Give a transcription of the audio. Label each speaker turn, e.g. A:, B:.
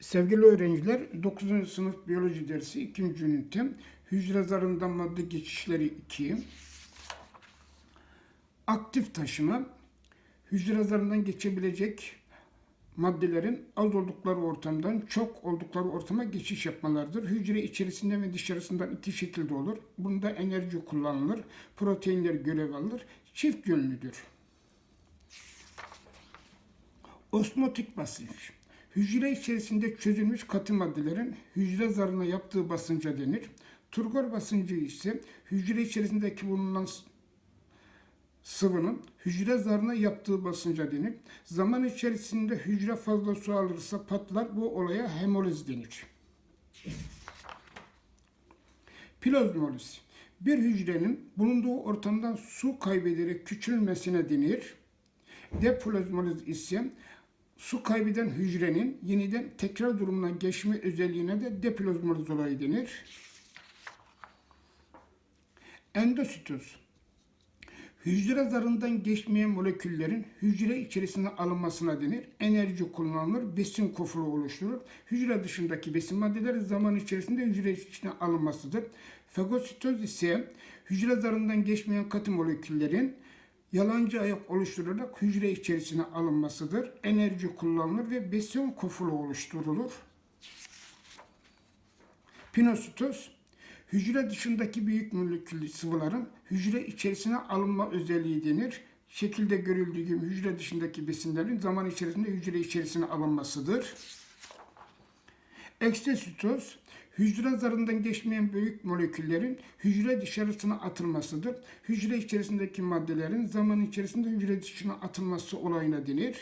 A: Sevgili öğrenciler, 9. sınıf biyoloji dersi 2. ünitem hücre zarından madde geçişleri 2. Aktif taşıma, hücre zarından geçebilecek maddelerin az oldukları ortamdan çok oldukları ortama geçiş yapmalarıdır. Hücre içerisinde ve dışarısından iki şekilde olur. Bunda enerji kullanılır, proteinler görev alır, çift yönlüdür. Osmotik basınç. Hücre içerisinde çözülmüş katı maddelerin hücre zarına yaptığı basınca denir. Turgor basıncı ise hücre içerisindeki bulunan sıvının hücre zarına yaptığı basınca denir. Zaman içerisinde hücre fazla su alırsa patlar. Bu olaya hemoliz denir. Plazmoliz. Bir hücrenin bulunduğu ortamdan su kaybederek küçülmesine denir. Deplazmoliz ise su kaybeden hücrenin yeniden tekrar durumuna geçme özelliğine de deplazmoliz olayı denir. Endositoz. Hücre zarından geçmeyen moleküllerin hücre içerisine alınmasına denir. Enerji kullanılır, besin kofulu oluşturur. Hücre dışındaki besin maddeleri zaman içerisinde hücre içine alınmasıdır. Fagositoz ise hücre zarından geçmeyen katı moleküllerin yalancı ayak oluşturarak hücre içerisine alınmasıdır. Enerji kullanılır ve besin kofulu oluşturulur. Pinositoz, hücre dışındaki büyük moleküllü sıvıların hücre içerisine alınma özelliği denir. Şekilde görüldüğü gibi hücre dışındaki besinlerin zaman içerisinde hücre içerisine alınmasıdır. Eksositoz, hücre zarından geçmeyen büyük moleküllerin hücre dışarısına atılmasıdır. Hücre içerisindeki maddelerin zaman içerisinde hücre dışına atılması olayına denir.